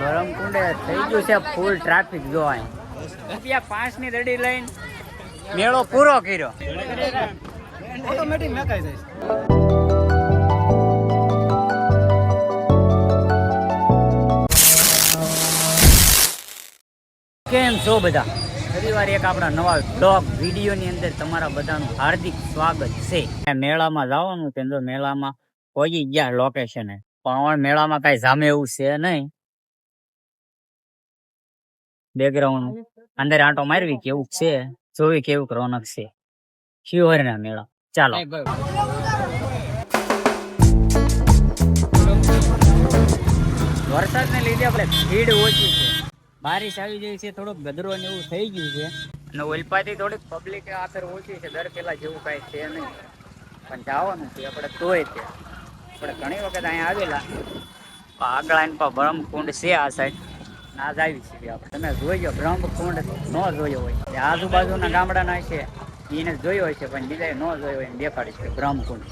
ભરમકુંડે થઈ ગયું છે ફૂલ ટ્રાફિક જોવાય. રૂપિયા પાંચની દડી લઈને મેળો પૂરો કર્યો. ઓટોમેટિક મેકાઈ જાય. કેમ છો બધા? ફરીવાર એક આપણા નવા બ્લોગ વિડીયોની અંદર તમારા બધાનું હાર્દિક સ્વાગત છે. મેળામાં જવાનું છે મેળામાં પહોંચી ગયા લોકેશને પણ મેળામાં કઈ જામે એવું છે નહીં. બેકગ્રાઉન્ડ અંદર આંટો મારવી કેવું છે? જોવી કેવું રોનક છે? શિવહરના મેળો? ચાલો. વરસાદને લીધે આપણે ભીડ ઓછી છે. બારિશ આવી જાય છે થોડોક ગદરો ને એવું થઈ ગયું છે. અને ઓલપાથી થોડીક પબ્લિક આખર ઓછી છે દર પેલા જેવું કાંઈ છે નહીં. પણ જવાનું છે આપણે તોય છે આપણે ઘણી વખત અહીંયા આવેલા. આગળ આવીને પણ બ્રહ્મકુંડ છે આ સાઈડ ના જ આવી છીએ તમે જોઈજો બ્રહ્મકુંડ ન જોયો હોય. આજુબાજુના ગામડાના છે, એને જોયો હોય છે પણ બીજા ન જોયો હોય એમ દેખાડી છે બ્રહ્મકુંડ.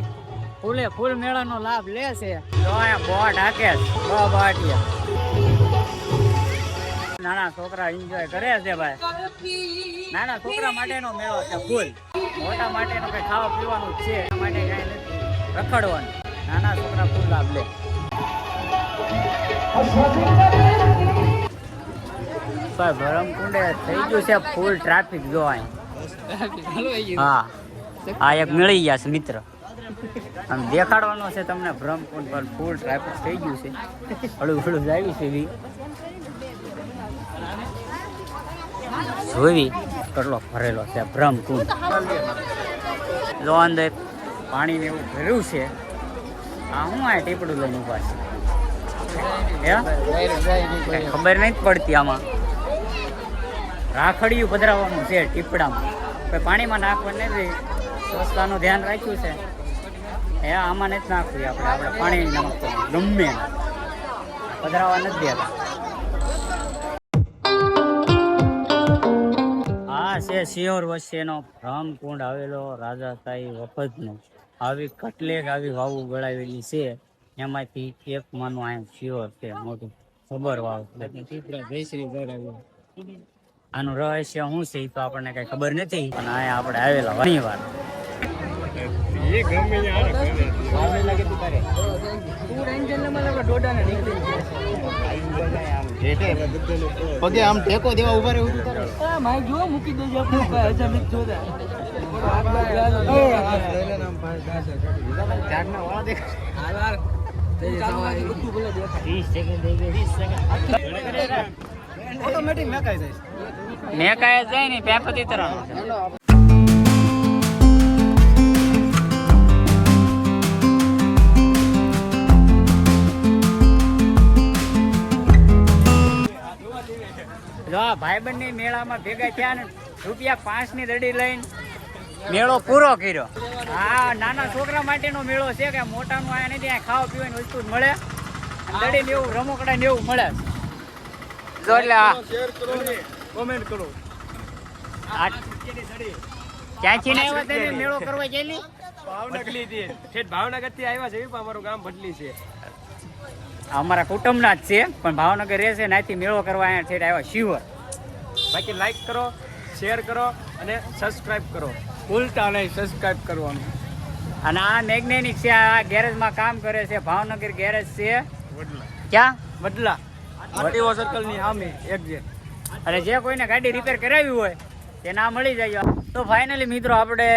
ભાઈ ફૂલે ફૂલ મેળાનો લાભ લે છે. બોટ હાકે નાના છોકરા એન્જોય કરે છે ભાઈ. નાના છોકરા માટેનો મેળો છે ફૂલ. મોટા માટેનો કઈ ખાવા પીવાનું છે એના માટે કઈ નથી. રખડવાનું. નાના છોકરા ફૂલ લાભ લે. ભાઈ ભરમકુંડે થઈ ગયું છે ફૂલ ટ્રાફિક જોવાય હા આ એક મળી ગયા છે મિત્ર. આમ દેખાડવાનો છે તમને બ્રહ્મકુંડ પર ફૂલ ટ્રાફિક થઈ ગયું છે. હળું હળું જાવી છે બી. જોઈ કેટલો ભરેલો છે બ્રહ્મકુંડ. જો અંદર પાણી ને એવું ભર્યું છે, આ હું આ ટીપડું લઈને ઊભા છે? ખબર નહીં પડતી આમાં. રાખડિયું પધરાવવાનું છે ટીપડામાં. પાણીમાં નાખવાનું નથી સ્વચ્છતાનું ધ્યાન રાખ્યું છે. એ આમાં નથી નાખવી આપણે આપણે પાણી નાખતો ગમે પધરાવા નથી દેતા. આ છે સિયોર વચ્ચેનો રામકુંડ આવેલો રાજાશાહી વખતનો. આવી કટલેક આવી વાવું ગળાવેલી છે. એમાંથી એક માનું અહીંયા સિયોર છે, મોટું ખબર વાવ. આનું રહસ્ય શું છે એ તો આપણને કઈ ખબર નથી, પણ અહીંયા આપણે આવેલા ઘણી વાર પગે આમ ટેકો દેવા ઊભા રહેવું તારે માય સેકન્ડ મૂકી સેકન્ડ ઓટોમેટિક મેકાઈ જાય મેં કાય જાય ને પેપતી તરફ. ભાઈબંધની મેળામાં ભેગા થયા ને રૂપિયા પાંચની દડી લઈને મેળો પૂરો કર્યો. હા નાના છોકરા માટેનો મેળો છે કે મોટાનું આ નથી આ ખાવા પીવાની વસ્તુ મળે. દડી ને એવું રમકડા ને એવું મળે. જો એટલે આ શેર કરો કોમેન્ટ કરો. ક્યાંથી ને આવ્યા તમે મેળો કરવા ગયેલી. ભાવનગરથી ઠેઠ ભાવનગરથી આવ્યા છે પણ અમારું ગામ ભટલી છે. અમારા કુટુંબના જ છે પણ ભાવનગર રહેશે નાથી મેળો કરવા અહીંયા ઠેઠ આવ્યા શિવર. બાકી લાઈક કરો શેર કરો અને સબસ્ક્રાઇબ કરો. ભૂલતા નહીં સબસ્ક્રાઇબ કરવાનું. અને આ મેગ્નેનિક છે આ ગેરેજમાં કામ કરે છે ભાવનગર ગેરેજ છે. ક્યાં? બદલા આરટીઓ સર્કલની એક જે. અને જે કોઈને ગાડી રિપેર કરાવી હોય તે ના મળી જાય. તો ફાઇનલી મિત્રો આપણે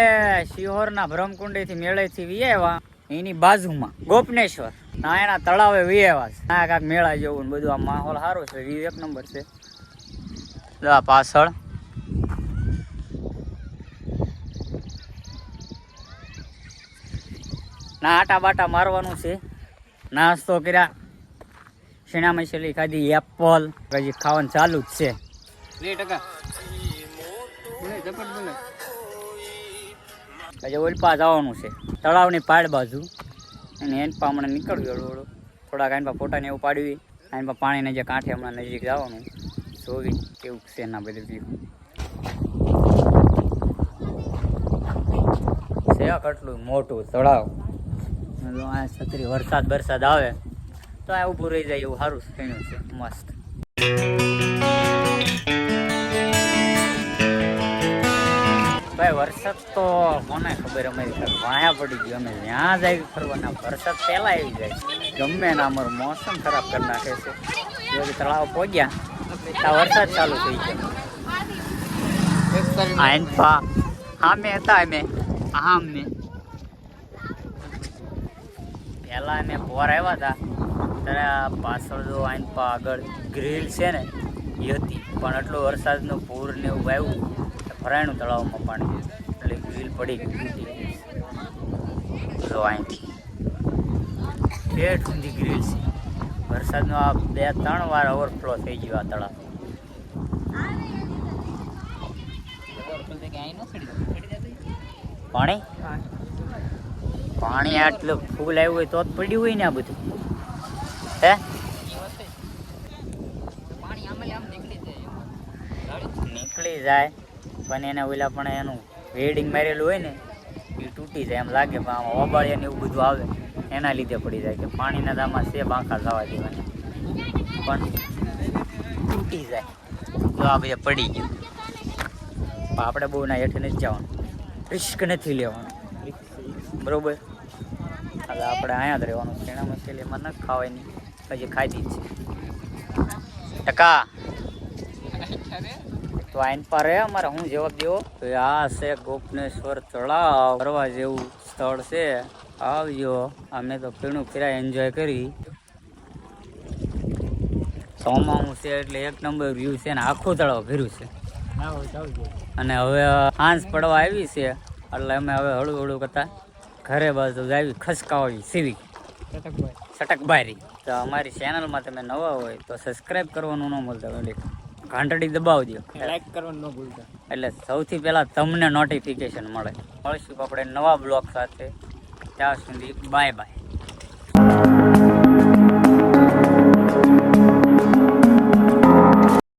શિહોરના ભ્રમકુંડીથી મેળેથી વિયેવા એની બાજુમાં ગોપનેશ્વર. ના એના તળાવે વિયેવા છે. ના કાંક મેળા જેવું બધું આ માહોલ સારો છે. વ્યૂ એક નંબર છે. આ પાછળ. ના, આટા બાટા મારવાનું છે. નાસ્તો કર્યા. શીણા મછલી ખાધી, એપલ. પછી ખાવાનું ચાલુ જ છે. ટકા. પછી ઓલપા જવાનું છે. તળાવની પાડ બાજુ. અને એનપા હમણાં નીકળ્યું હળવું થોડાક આઈન પા ફોટા ને એવું પાડવી આઈન પા પાણીને જે કાંઠે હમણાં નજીક જવાનું. જોવી કેવું છે એના બધું વ્યૂ છે કેટલું મોટું તળાવ આ છત્રી વરસાદ બરસાદ આવે તો આ ઊભું રહી જાય એવું સારું થયું છે મસ્ત ભાઈ વરસાદ તો કોને ખબર અમારી વાયા પડી ગયો અમે જ્યાં જાય ફરવાના વરસાદ પહેલાં આવી જાય ગમે ને અમારું મોસમ ખરાબ કરી નાખે છે જો તળાવ પહોંચ્યા ત્યાં વરસાદ ચાલુ થઈ ગયો. આઈન પા હા મેં હતા અમે હા મેં પહેલા અમે ફોર આવ્યા હતા, ત્યારે પાછળ જો આઈન આગળ ગ્રીલ છે ને, એ હતી. પણ એટલો વરસાદનું પૂર ને એવું આવ્યું ભરાયણું તળાવમાં પાણી એટલે ગ્રીલ પડી ગઈ જો અહીંથી ઠેઠ ઊંધી ગ્રીલ છે. વરસાદનો આ બે ત્રણ વાર ઓવરફ્લો થઈ ગયો આ તળાવ. પાણી? પાણી આટલું ફૂલ આવ્યું હોય તો જ પડ્યું હોય ને આ બધું. હે? નીકળી જાય, પણ એને ઓલા પણ એનું વેડિંગ મારેલું હોય ને, એ તૂટી જાય એમ લાગે, પણ આમાં ઓબાળિયા ને એવું બધું આવે. એના લીધે પડી જાય કે પાણીના દામાં છે બાંકા થવા દેવાના. પણ તૂટી જાય. તો આ બધા પડી ગયું. આપણે બહુ ના હેઠે નથી જવાનું. રિસ્ક નથી લેવાનું. બરોબર? હવે આપણે અહીંયા જ રહેવાનું. છે એના એમાં ન ખાવાય નહીં હજી ખાધી છે. ટકા. તો આઈન પર રહે અમારે. હું જવાબ દેવો? આ છે ગોપનેશ્વર તળાવ. ફરવા જેવું સ્થળ છે. આવજો અમે તો પીણું ફેરા એન્જોય કરી. સોમાવું છે એટલે એક નંબર વ્યૂ છે ને આખું તળાવ ભર્યું છે. અને હવે હાંસ પડવા આવી છે. એટલે અમે હવે હળવું હળવું કરતા ઘરે બાજુ આવી ખસકાવી સીવી. સટકબારી તો અમારી ચેનલમાં તમે નવા હોય તો સબસ્ક્રાઇબ કરવાનું ન ભૂલતા ઘંટડી દબાવજો. લાઈક કરવાનું ન ભૂલતા. એટલે સૌથી પહેલાં તમને નોટિફિકેશન મળે. મળીશું આપણે નવા બ્લોગ સાથે ત્યાં સુધી. Bye bye.